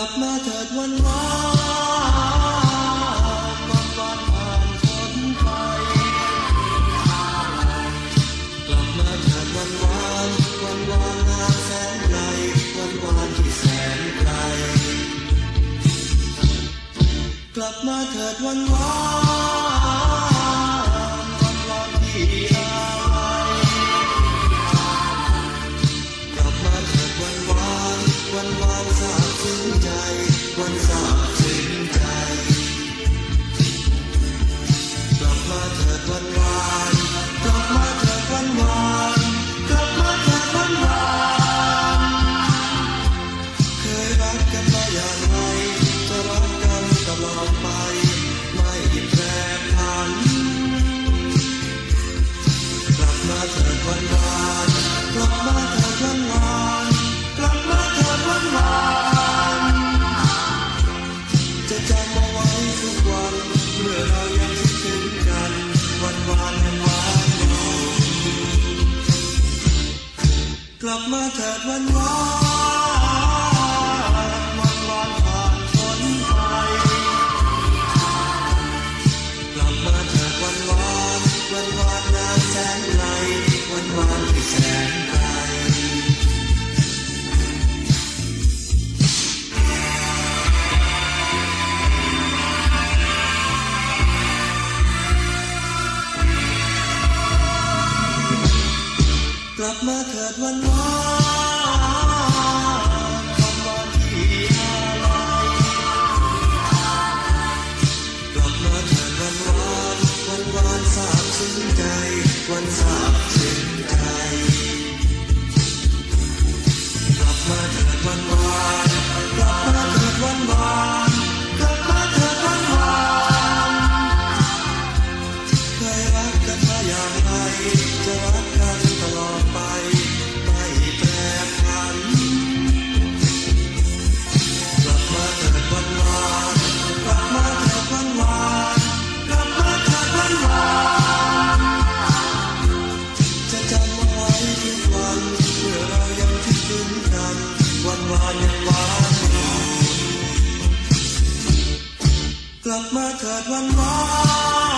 กลับมาเถิดวันวานวันวานผ่านพ้นไปกลับมาเถิดวันวานวันวานนานแสนไกลวันวานที่แสนไกลกลับมาเถิดวันวาน กลับมาเถิดวันวาน กลับมาเถิดวันวานคำว่าที่อะไรกลับมาเถิดวันวานวันวานสาบซึ้งใจ วันสาบ กลับมาเถิดวันวาน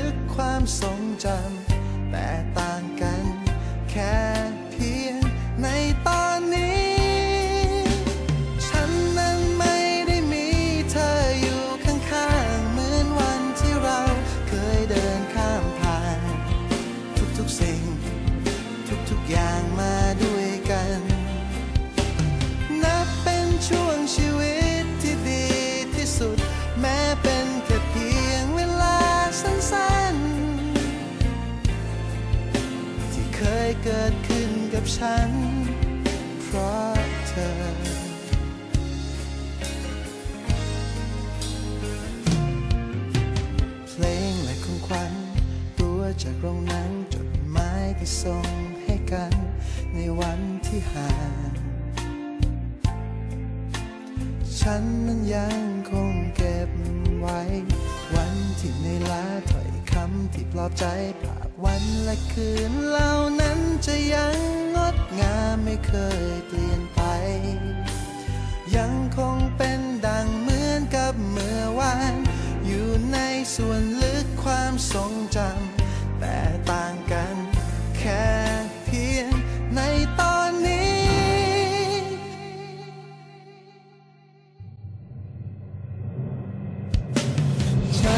ความทรงจำแต่ต่างกันแค่เพียงในตอนนี้ ฉันนั้นไม่ได้มีเธออยู่ข้างๆ เหมือนวันที่เราเคยเดินข้ามผ่าน ทุกๆสิ่ง ทุกๆอย่าง ยเกิดขึ้นกับฉัน เพราะเธอ เพลงและของขวัญตัวจากโรงหนังจดหมายที่ส่งให้กัน ในวันที่ห่าง ฉันนั้นยังคงเก็บไว้ำที่ในอยล้าถ้อยคำที่ปลอบใจภาพวันและคืนเหล่านั้นจะยังงดงามไม่เคยเปลี่ยนไป ยังคงเป็นดังเหมือนกับเมื่อวาน อยู่ในส่วนลึกความทรงจำ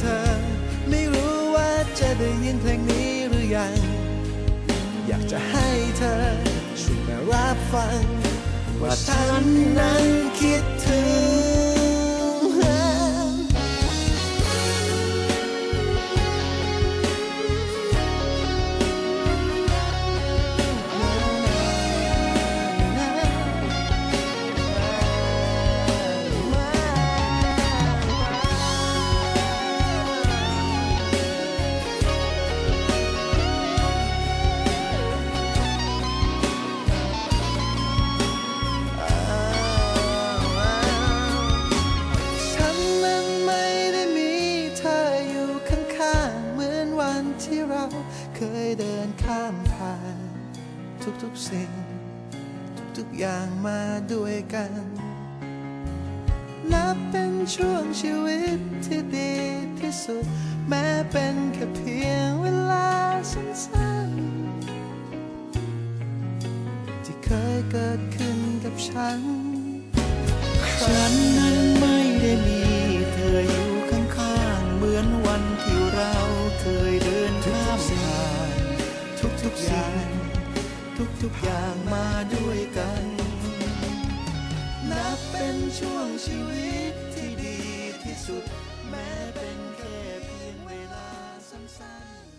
เธอ ไม่รู้ว่าจะได้ยินเพลงนี้หรือยัง อยากจะให้เธอช่วยมารับฟัง ว่าฉันนั้นคิดถึง กสิ่ง ทุกๆอย่างมาด้วยกัน นับเป็นช่วงชีวิตที่ดีที่สุด แม้เป็นแค่เพียงเวลาสั้นๆ ที่เคยเกิดขึ้นกับฉัน ฉันนั้นไม่ได้มี ทุกอย่างมาด้วยกัน นับเป็นช่วงชีวิตที่ดีที่สุด แม้เป็นแค่เพียงเวลาสั้นๆ